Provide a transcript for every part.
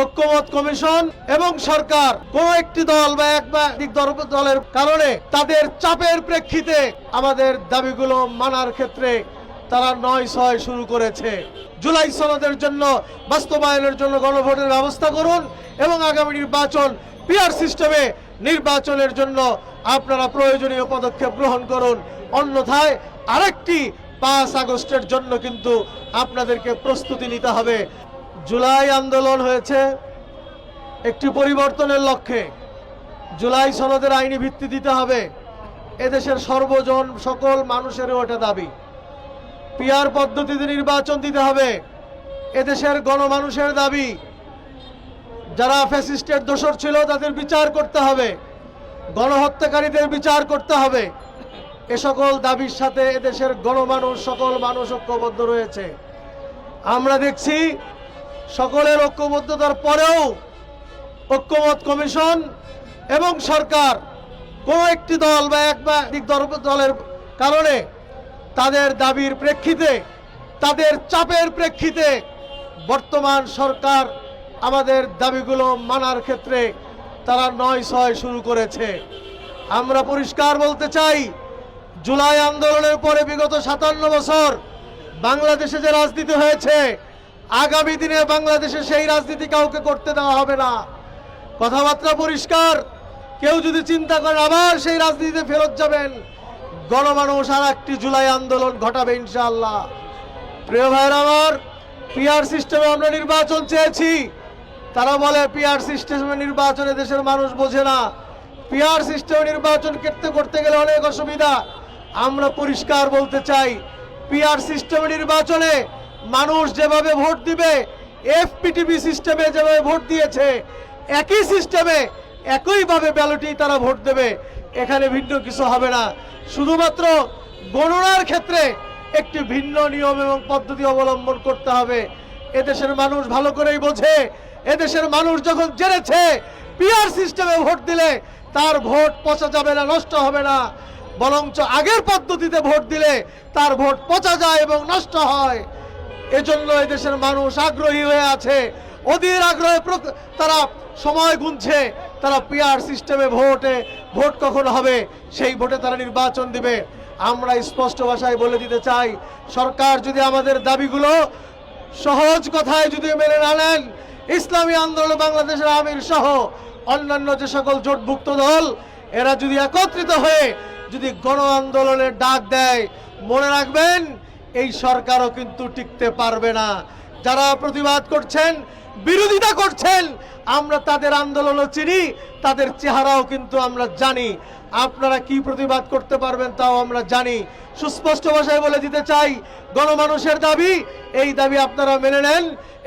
ঐক্যমত কমিশন এবং সরকার, কোন একটি দল বা এক বা একাধিক দল- দলের কারণে তাদের চাপের প্রেক্ষিতে আমাদের দাবিগুলো মানার ক্ষেত্রে তারা নয় ছয় শুরু করেছে। জুলাই সনদের জন্য বাস্তবায়নের জন্য গণভোটের ব্যবস্থা করুন এবং আগামী নির্বাচন পিআর সিস্টেমে নির্বাচনের জন্য আপনারা প্রয়োজনীয় পদক্ষেপ গ্রহণ করুন। অন্যথায় আরেকটি পাঁচ আগস্টের জন্য কিন্তু আপনাদেরকে প্রস্তুতি নিতে হবে। জুলাই আন্দোলন হয়েছে একটি পরিবর্তনের লক্ষ্যে। জুলাই সনদের আইনি ভিত্তি দিতে হবে। এদেশের সর্বজন সকল মানুষেরও ওটা দাবি। পিয়ার পদ্ধতিতে নির্বাচন দিতে হবে। এদেশের গণমানুষের দাবি। যারা ফ্যাসিস্টের দোষর ছিল, তাদের বিচার করতে হবে। গণহত্যাকারীদের বিচার করতে হবে। এ সকল দাবির সাথে এদেশের গণমানুষ, সকল মানুষ ঐক্যবদ্ধ রয়েছে। আমরা দেখছি সকলের ঐক্যবদ্ধতার পরেও ঐক্যমত কমিশন এবং সরকার কোনো একটি দল বা এক বা একাধিক দল- দলের কারণে তাদের দাবির প্রেক্ষিতে, তাদের চাপের প্রেক্ষিতে বর্তমান সরকার আমাদের দাবিগুলো মানার ক্ষেত্রে তারা নয় ছয় শুরু করেছে। আমরা পরিষ্কার বলতে চাই, জুলাই আন্দোলনের পরে বিগত সাতান্ন বছর বাংলাদেশে যে রাজনীতি হয়েছে আগামী দিনে বাংলাদেশে সেই রাজনীতি কাউকে করতে দেওয়া হবে না। কথাবার্তা পরিষ্কার। কেউ যদি চিন্তা করেন আবার সেই রাজনীতিতে ফেরত যাবেন, গণমানুষ আর একটি জুলাই আন্দোলন ঘটাবে ইনশাআল্লাহ। প্রিয় ভাইয়ের আমার পিআর সিস্টেমে আমরা নির্বাচন চেয়েছি। তারা বলে পিআর সিস্টেমে নির্বাচনে দেশের মানুষ বোঝে না। পিআর সিস্টেমে নির্বাচন করতে করতে গেলে অনেক অসুবিধা। আমরা পরিষ্কার বলতে চাই পিআর সিস্টেমে নির্বাচনে মানুষ যেভাবে ভোট দিবে এফপিটিভি সিস্টেমে যেভাবে ভোট দিয়েছে, একই সিস্টেমে একইভাবে ব্যালটেই তারা ভোট দেবে। এখানে ভিন্ন কিছু হবে না। শুধুমাত্র গণনার ক্ষেত্রে একটি ভিন্ন নিয়ম এবং পদ্ধতি অবলম্বন করতে হবে। এদেশের মানুষ ভালো করেই বোঝে, এদেশের মানুষ যখন জেনেছে পিআর সিস্টেমে ভোট দিলে তার ভোট পচা যাবে না, নষ্ট হবে না। বরঞ্চ আগের পদ্ধতিতে ভোট দিলে তার ভোট পচা যায় এবং নষ্ট হয়। এজন্য এদেশের মানুষ আগ্রহী হয়ে আছে। অধীর আগ্রহে তারা সময় গুনছে, তারা পিআর সিস্টেমে ভোটে, ভোট কখন হবে, সেই ভোটে তারা নির্বাচন দিবে। আমরা স্পষ্ট ভাষায় বলে দিতে চাই, সরকার যদি আমাদের দাবিগুলো সহজ কথায় যদি মেনে না নেন, ইসলামী আন্দোলন বাংলাদেশের আমির সহ অন্যান্য যে সকল জোটভুক্ত দল, এরা যদি একত্রিত হয়ে যদি গণ আন্দোলনের ডাক দেয়, মনে রাখবেন এই সরকারও কিন্তু টিকতে পারবে না। যারা প্রতিবাদ করছেন বিরোধিতা করছেন। আমরা তাদের আন্দোলনও চিনি, তাদের চেহারাও কিন্তু আমরা জানি। আপনারা কি প্রতিবাদ করতে পারবেন তাও আমরা জানি। সুস্পষ্ট ভাষায় বলে দিতে চাই, গণমানুষের দাবি, এই দাবি আপনারা মেনে নেন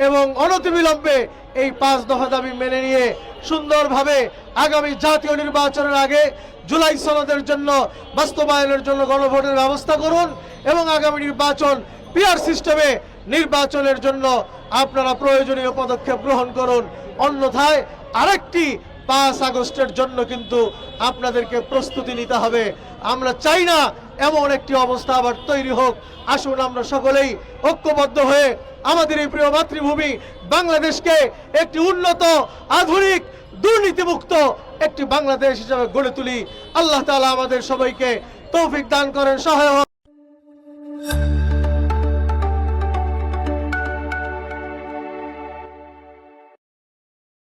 এবং অনতিবিলম্বে এই পাঁচ দফা দাবি মেনে নিয়ে সুন্দরভাবে আগামী জাতীয় নির্বাচনের আগে জুলাই সনদের জন্য, বাস্তবায়নের জন্য গণভোটের ব্যবস্থা করুন এবং আগামী নির্বাচন পিআর সিস্টেমে নির্বাচনের জন্য আপনারা প্রয়োজনীয় পদক্ষেপ গ্রহণ করুন। অন্যথায় আরেকটি পাঁচ আগস্টের জন্য কিন্তু আপনাদেরকে প্রস্তুতি নিতে হবে। আমরা চাই না এমন একটি অবস্থা আবার তৈরি হোক। আসুন আমরা সকলেই ঐক্যবদ্ধ হয়ে আমাদের এই প্রিয় মাতৃভূমি বাংলাদেশকে একটি উন্নত, আধুনিক, দুর্নীতিমুক্ত একটি বাংলাদেশ হিসাবে গড়ে তুলি। আল্লাহ তাআলা আমাদের সবাইকে তৌফিক দান করেন সহায়।